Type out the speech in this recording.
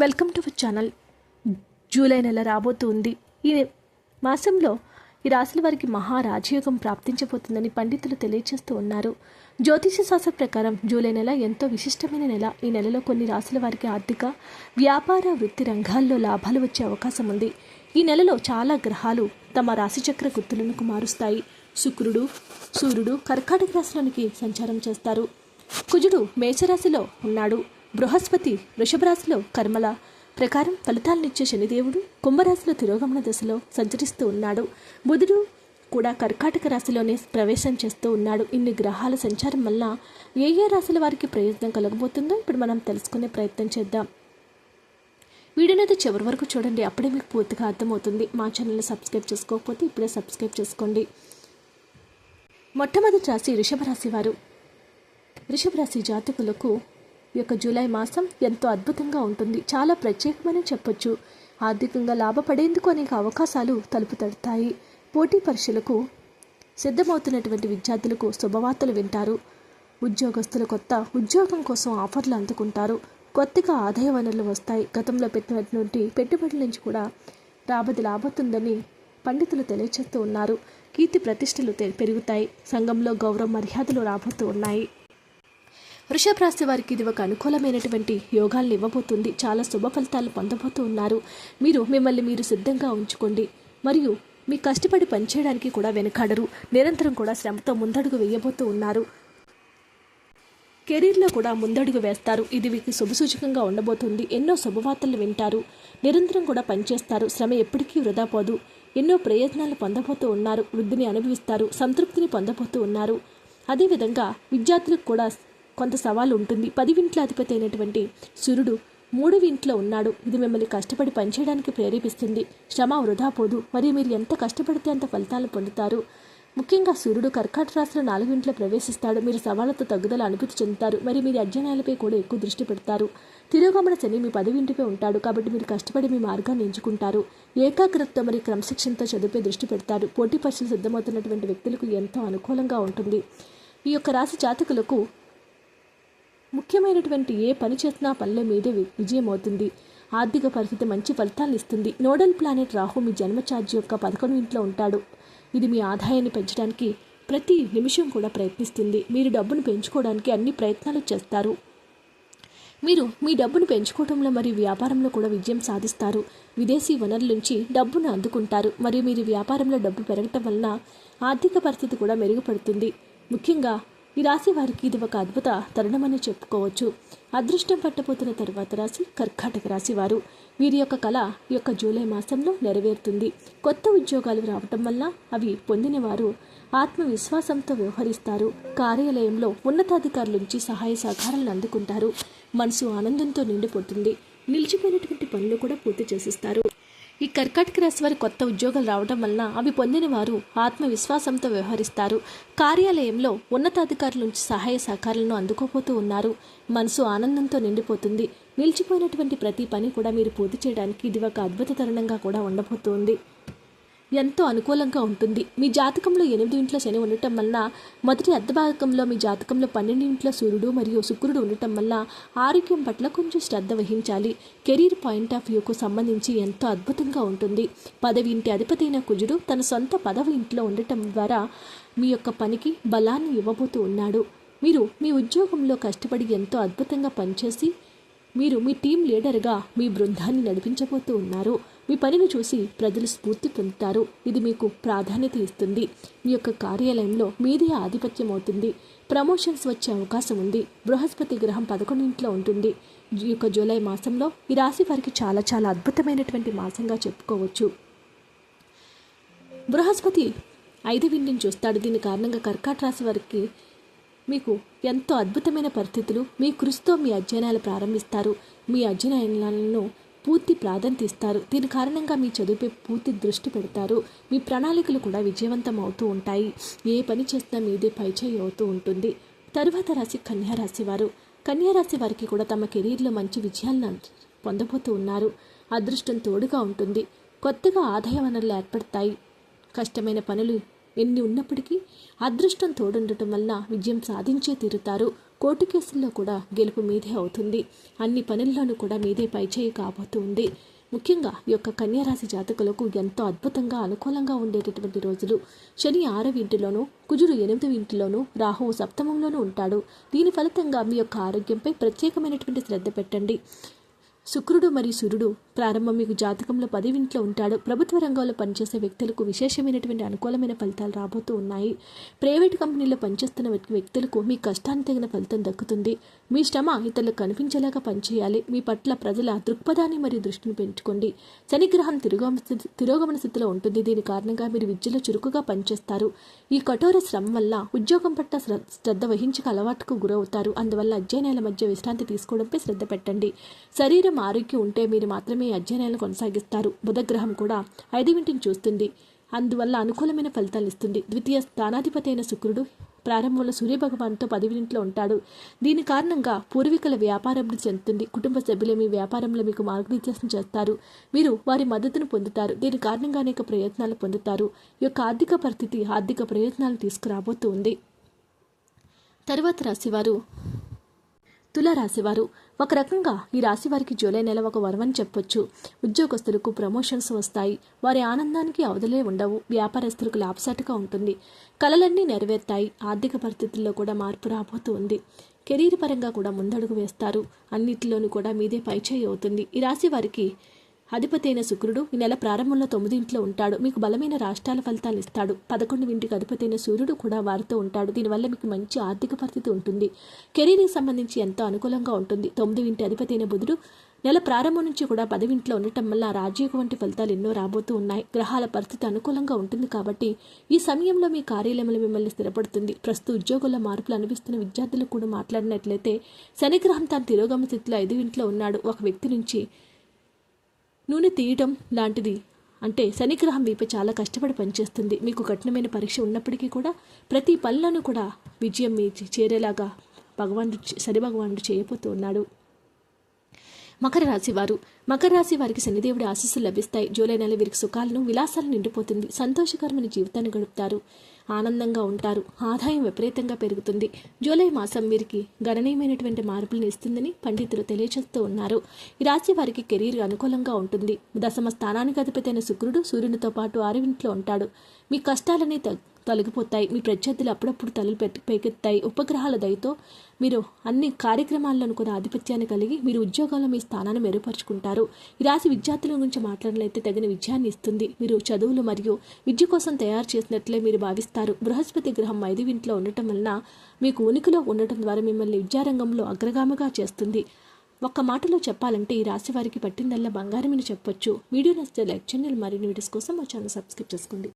Welcome to our channel. July నెల రాబోతుంది. ఈ మాసంలో ఈ రాశుల వారికి మహా రాజయోగం ప్రాప్తించబోతుందని పండితులు తెలియజేస్తూ ఉన్నారు. జ్యోతిష శాస్త్ర ప్రకారం జూలై నెల ఎంతో విశిష్టమైన నెల. ఈ నెలలో కొన్ని రాశుల వారికి ఆర్థిక వ్యాపార వృత్తి రంగాల్లో లాభాలు వచ్చే అవకాశం ఉంది. ఈ నెలలో చాలా గ్రహాలు తమ రాశిచక్ర గుర్తులను మారుస్తాయి శుక్రుడు సూర్యుడు కర్కాటక రాశిలోనికి సంచారం చేస్తారు. కుజుడు మేషరాశిలో ఉన్నాడు. బృహస్పతి వృషభరాశిలో కర్మల ప్రకారం ఫలితాలనిచ్చే శనిదేవుడు కుంభరాశిలో తిరోగమన దశలో సంచరిస్తూ ఉన్నాడు. బుధుడు కూడా కర్కాటక రాశిలోనే ప్రవేశం చేస్తూ ఉన్నాడు. ఇన్ని గ్రహాల సంచారం వల్ల ఏ ఏ రాశుల వారికి ప్రయోజనం కలగబోతుందో ఇప్పుడు మనం తెలుసుకునే ప్రయత్నం చేద్దాం. వీడియోనైతే చివరి వరకు చూడండి. అప్పుడే మీకు పూర్తిగా అర్థమవుతుంది. మా ఛానల్ని సబ్స్క్రైబ్ చేసుకోకపోతే ఇప్పుడే సబ్స్క్రైబ్ చేసుకోండి. మొట్టమొదటి రాశి వృషభ రాశి వారు. వృషభ రాశి జాతకులకు యొక్క జూలై మాసం ఎంతో అద్భుతంగా ఉంటుంది. చాలా ప్రత్యేకమని చెప్పొచ్చు. ఆర్థికంగా లాభపడేందుకు అనేక అవకాశాలు తలుపు తడతాయి. పోటీ పరీక్షలకు సిద్ధమవుతున్నటువంటి విద్యార్థులకు శుభవార్తలు వింటారు. ఉద్యోగస్తులు కొత్త ఉద్యోగం కోసం ఆఫర్లు అందుకుంటారు. కొత్తగా ఆదాయ వనరులు వస్తాయి. గతంలో పెట్టినటువంటి పెట్టుబడుల నుంచి కూడా రాబడి లాభతుందని పండితులు తెలియచేస్తూ ఉన్నారు. కీర్తి ప్రతిష్టలు పెరుగుతాయి. సంఘంలో గౌరవ మర్యాదలు రాబోతూ ఉన్నాయి. వృషభ రాశి వారికి ఇది ఒక అనుకూలమైనటువంటి యోగాలను ఇవ్వబోతుంది. చాలా శుభ ఫలితాలు పొందబోతూ ఉన్నారు. మీరు మిమ్మల్ని మీరు సిద్ధంగా ఉంచుకోండి. మరియు మీ కష్టపడి పనిచేయడానికి కూడా వెనకాడరు. నిరంతరం కూడా శ్రమతో ముందడుగు వేయబోతూ ఉన్నారు. కెరీర్లో కూడా ముందడుగు వేస్తారు. ఇది మీకు శుభసూచకంగా ఉండబోతుంది. ఎన్నో శుభవార్తలు వింటారు. నిరంతరం కూడా పనిచేస్తారు. శ్రమ ఎప్పటికీ వృధా పోదు. ఎన్నో ప్రయత్నాలు పొందబోతూ ఉన్నారు. వృద్ధిని అనుభవిస్తారు. సంతృప్తిని పొందబోతూ ఉన్నారు. అదేవిధంగా విద్యార్థులకు కూడా కొంత సవాలు ఉంటుంది. పదివింట్ల అధిపతి అయినటువంటి సూర్యుడు మూడు ఇంట్లో ఉన్నాడు. ఇది మిమ్మల్ని కష్టపడి పనిచేయడానికి ప్రేరేపిస్తుంది. శ్రమ వృధా పోదు. మరియు మీరు ఎంత కష్టపడితే అంత ఫలితాలు పొందుతారు. ముఖ్యంగా సూర్యుడు కర్కాట రాశిలో నాలుగు ఇంట్లో ప్రవేశిస్తాడు. మీరు సవాళ్ళతో తగ్గుదల అనుభూతి చెందుతారు. మరి మీరు అధ్యయనాలపై కూడా ఎక్కువ దృష్టి పెడతారు. తిరోగమన శని మీ పదవింటిపై ఉంటాడు కాబట్టి మీరు కష్టపడి మీ మార్గాన్ని ఎంచుకుంటారు. ఏకాగ్రతతో మరియు క్రమశిక్షణతో చదువుపై దృష్టి పెడతారు. పోటీ పరీక్షలు సిద్ధమవుతున్నటువంటి వ్యక్తులకు ఎంతో అనుకూలంగా ఉంటుంది. ఈ యొక్క రాశి జాతకులకు ముఖ్యమైనటువంటి ఏ పని చేసినా పనుల మీదే వి- విజయం అవుతుంది. ఆర్థిక పరిస్థితి మంచి ఫలితాలను ఇస్తుంది. నోడల్ ప్లానెట్ రాహు మీ జన్మచార్జ్ యొక్క పదకొండు ఇంట్లో ఉంటాడు. ఇది మీ ఆదాయాన్ని పెంచడానికి ప్రతి నిమిషం కూడా ప్రయత్నిస్తుంది. మీరు డబ్బును పెంచుకోవడానికి అన్ని ప్రయత్నాలు చేస్తారు. మీరు మీ డబ్బును పెంచుకోవడంలో మరియు వ్యాపారంలో కూడా విజయం సాధిస్తారు. విదేశీ వనరుల నుంచి డబ్బును అందుకుంటారు. మరియు మీరు వ్యాపారంలో డబ్బు పెరగటం వలన ఆర్థిక పరిస్థితి కూడా మెరుగుపడుతుంది. ముఖ్యంగా ఈ రాశి వారికి ఇది ఒక అద్భుత తరుణమని చెప్పుకోవచ్చు. అదృష్టం పట్టబోతున్న తరువాత రాశి కర్కాటక రాశి వారు. వీరి యొక్క కళ ఈ యొక్క జూలై మాసంలో నెరవేరుతుంది. కొత్త ఉద్యోగాలు రావటం వల్ల అవి పొందిన వారు ఆత్మవిశ్వాసంతో వ్యవహరిస్తారు. కార్యాలయంలో ఉన్నతాధికారుల నుంచి సహాయ సహకారాలను అందుకుంటారు. మనసు ఆనందంతో నిండిపోతుంది. నిలిచిపోయినటువంటి పనులు కూడా పూర్తి చేసిస్తారు. ఈ కర్కాటక రాశి వారి కొత్త ఉద్యోగాలు రావడం వలన అవి పొందిన వారు ఆత్మవిశ్వాసంతో వ్యవహరిస్తారు. కార్యాలయంలో ఉన్నతాధికారుల నుంచి సహాయ సహకారాలను అందుకోపోతూ ఉన్నారు. మనసు ఆనందంతో నిండిపోతుంది. నిలిచిపోయినటువంటి ప్రతి పని కూడా మీరు పూర్తి చేయడానికి ఇది ఒక అద్భుత తరుణంగా కూడా ఉండబోతోంది. ఎంతో అనుకూలంగా ఉంటుంది. మీ జాతకంలో ఎనిమిది ఇంట్లో శని ఉండటం వల్ల మొదటి అర్ధభాగంలో మీ జాతకంలో పన్నెండు ఇంట్లో సూర్యుడు మరియు శుక్రుడు ఉండటం వల్ల ఆరోగ్యం పట్ల కొంచెం శ్రద్ధ వహించాలి. కెరీర్ పాయింట్ ఆఫ్ వ్యూకు సంబంధించి ఎంతో అద్భుతంగా ఉంటుంది. పదవి ఇంటి అధిపతైన కుజుడు తన సొంత పదవి ఇంట్లో ఉండటం ద్వారా మీ యొక్క పనికి బలాన్ని ఇవ్వబోతూ ఉన్నాడు. మీరు మీ ఉద్యోగంలో కష్టపడి ఎంతో అద్భుతంగా పనిచేసి మీరు మీ టీం లీడర్గా మీ బృందాన్ని నడిపించబోతూ ఉన్నారు. మీ పనిని చూసి ప్రజలు స్ఫూర్తి పొందుతారు. ఇది మీకు ప్రాధాన్యత ఇస్తుంది. మీ యొక్క కార్యాలయంలో మీదే ఆధిపత్యం అవుతుంది ప్రమోషన్స్ వచ్చే అవకాశం ఉంది. బృహస్పతి గ్రహం పదకొండింట్లో ఉంటుంది. ఈ యొక్క జూలై మాసంలో ఈ రాశి వారికి చాలా చాలా అద్భుతమైనటువంటి మాసంగా చెప్పుకోవచ్చు. బృహస్పతి ఐదు వింటిని చూస్తాడు. దీని కారణంగా కర్కాట రాశి వారికి మీకు ఎంతో అద్భుతమైన పరిస్థితులు మీ కృషితో మీ అధ్యయనాలు ప్రారంభిస్తారు. మీ అధ్యయనాలను పూర్తి ప్రాధాన్యత ఇస్తారు. దీని కారణంగా మీ చదువుపై పూర్తి దృష్టి పెడతారు. మీ ప్రణాళికలు కూడా విజయవంతం అవుతూ ఉంటాయి. ఏ పని చేసినా మీదే పైచేయి అవుతూ ఉంటుంది. తరువాత రాశి కన్యారాశి వారు. కన్యారాశి వారికి కూడా తమ కెరీర్లో మంచి విజయాలను పొందబోతూ ఉన్నారు. అదృష్టం తోడుగా ఉంటుంది. కొత్తగా ఆదాయ వనరులు ఏర్పడతాయి. కష్టమైన పనులు ఎన్ని ఉన్నప్పటికీ అదృష్టం తోడుండటం వలన విజయం సాధించే తీరుతారు. కోర్టు కేసుల్లో కూడా గెలుపు మీదే అవుతుంది. అన్ని పనుల్లోనూ కూడా మీదే పైచేయి కాబోతుంది ముఖ్యంగా ఈ యొక్క కన్యారాశి జాతకులకు ఎంతో అద్భుతంగా అనుకూలంగా ఉండేటటువంటి రోజులు. శని ఆరవ ఇంటిలోనూ కుజుడు ఎనిమిదవ ఇంటిలోనూ రాహువు సప్తమంలోనూ ఉంటాడు. దీని ఫలితంగా మీ యొక్క ఆరోగ్యంపై ప్రత్యేకమైనటువంటి శ్రద్ధ పెట్టండి. శుక్రుడు మరియు సూర్యుడు ప్రారంభం మీకు జాతకంలో పదివింట్లో ఉంటాడు. ప్రభుత్వ రంగంలో పనిచేసే వ్యక్తులకు విశేషమైనటువంటి అనుకూలమైన ఫలితాలు రాబోతూ ఉన్నాయి. ప్రైవేట్ కంపెనీలో పనిచేస్తున్న వ్యక్తులకు మీ కష్టానికి తగిన ఫలితం దక్కుతుంది. మీ శ్రమ ఇతరులకు కనిపించేలాగా పనిచేయాలి. మీ పట్ల ప్రజల దృక్పథాన్ని మరియు దృష్టిని పెంచుకోండి. శనిగ్రహం తిరోగమన తిరోగమన స్థితిలో ఉంటుంది. దీని కారణంగా మీరు విద్యలో చురుకుగా పనిచేస్తారు. ఈ కఠోర శ్రమ వల్ల ఉద్యోగం పట్ల శ్రద్ధ వహించక అలవాటుకు గురవుతారు. అందువల్ల అధ్యయనాల మధ్య విశ్రాంతి తీసుకోవడంపై శ్రద్ధ పెట్టండి. శరీరం ఆరోగ్యం ఉంటే మీరు మాత్రమే మాత్రమే అధ్యయనాలను కొనసాగిస్తారు. బుధగ్రహం కూడా ఐదవింటిని చూస్తుంది. అందువల్ల అనుకూలమైన ఫలితాలు ఇస్తుంది. ద్వితీయ స్థానాధిపతి అయిన శుక్రుడు ప్రారంభంలో సూర్యభగవాన్తో పదివింట్లో ఉంటాడు. దీని కారణంగా పూర్వీకుల వ్యాపారం చెందుతుంది. కుటుంబ సభ్యులే మీ వ్యాపారంలో మీకు మార్గనిర్దేశం చేస్తారు. మీరు వారి మద్దతును పొందుతారు. దీని కారణంగా అనేక ప్రయత్నాలు పొందుతారు. ఈ యొక్క ఆర్థిక పరిస్థితి ఆర్థిక ప్రయత్నాలు తీసుకురాబోతూ ఉంది. తరువాత రాశివారు తులారాశివారు. ఒక రకంగా ఈ రాశి వారికి జూలై నెల ఒక వరమని చెప్పొచ్చు. ఉద్యోగస్తులకు ప్రమోషన్స్ వస్తాయి. వారి ఆనందానికి అవధులే ఉండవు. వ్యాపారస్తులకు లాభసాటిగా ఉంటుంది. కలలన్నీ నెరవేరుతాయి. ఆర్థిక పరిస్థితుల్లో కూడా మార్పు రాబోతూ ఉంది. కెరీర్ పరంగా కూడా ముందడుగు వేస్తారు. అన్నిటిలోనూ కూడా మీదే పైచేయి అవుతుంది. ఈ రాశి వారికి అధిపతి అయిన శుక్రుడు ఈ నెల ప్రారంభంలో తొమ్మిది ఇంట్లో ఉంటాడు. మీకు బలమైన రాష్ట్రాల ఫలితాలు ఇస్తాడు. పదకొండు ఇంటికి అధిపతి అయిన సూర్యుడు కూడా వారితో ఉంటాడు. దీనివల్ల మీకు మంచి ఆర్థిక పరిస్థితి ఉంటుంది. కెరీర్కి సంబంధించి ఎంతో అనుకూలంగా ఉంటుంది. తొమ్మిది ఇంటి అధిపతి అయిన బుధుడు నెల ప్రారంభం నుంచి కూడా పదవింట్లో ఉండటం వల్ల రాజయోగం వంటి ఫలితాలు ఎన్నో రాబోతూ ఉన్నాయి. గ్రహాల పరిస్థితి అనుకూలంగా ఉంటుంది కాబట్టి ఈ సమయంలో మీ కార్యాలయంలో మిమ్మల్ని స్థిరపడుతుంది. ప్రస్తుత ఉద్యోగుల మార్పులు అనిపిస్తున్న విద్యార్థులు కూడా మాట్లాడినట్లయితే శనిగ్రహం తన తిరోగమ స్థితిలో ఐదు ఇంట్లో ఉన్నాడు. ఒక వ్యక్తి నుంచి నూనె తీయటం లాంటిది అంటే శనిగ్రహం వీపై చాలా కష్టపడి పనిచేస్తుంది. మీకు కఠినమైన పరీక్ష ఉన్నప్పటికీ కూడా ప్రతి పనులను కూడా విజయం మీ చేరేలాగా భగవానుడు శని భగవానుడు చేయబోతూ ఉన్నాడు. మకర రాశి వారు. మకర రాశి వారికి శనిదేవుడి ఆశీస్సులు లభిస్తాయి. జూలై నెల వీరికి సుఖాలను విలాసాలు నిండిపోతుంది. సంతోషకరమైన జీవితాన్ని గడుపుతారు. ఆనందంగా ఉంటారు. ఆదాయం విపరీతంగా పెరుగుతుంది. జూలై మాసం వీరికి గణనీయమైనటువంటి మార్పులను ఇస్తుందని పండితులు తెలియజేస్తూ ఉన్నారు. ఈ రాశి వారికి కెరీర్ అనుకూలంగా ఉంటుంది. దశమ స్థానానికి అధిపతి అయిన శుక్రుడు సూర్యునితో పాటు ఆరువింట్లో ఉంటాడు. మీ కష్టాలని తొలగిపోతాయి. మీ ప్రత్యర్థులు అప్పుడప్పుడు తలలు పెకెత్తాయి ఉపగ్రహాల దయతో మీరు అన్ని కార్యక్రమాల్లోనూ కూడా ఆధిపత్యాన్ని కలిగి మీరు ఉద్యోగాల్లో మీ స్థానాన్ని మెరుగుపరుచుకుంటారు. ఈ రాశి విద్యార్థుల గురించి మాట్లాడినట్లయితే తగిన విజయాన్ని ఇస్తుంది. మీరు చదువులు మరియు విద్య కోసం తయారు చేసినట్లే మీరు భావిస్తారు. బృహస్పతి గ్రహం ఐదు ఇంట్లో ఉండటం వలన మీకు ఉనికిలో ఉండటం ద్వారా మిమ్మల్ని విద్యారంగంలో అగ్రగామిగా చేస్తుంది. ఒక్క మాటలో చెప్పాలంటే ఈ రాశి వారికి పట్టిందల్లా బంగారమని చెప్పొచ్చు. వీడియో నచ్చితే లైక్ చేయండి. మరిన్ని వీడియోస్ కోసం మా ఛానల్ సబ్స్క్రైబ్ చేసుకోండి.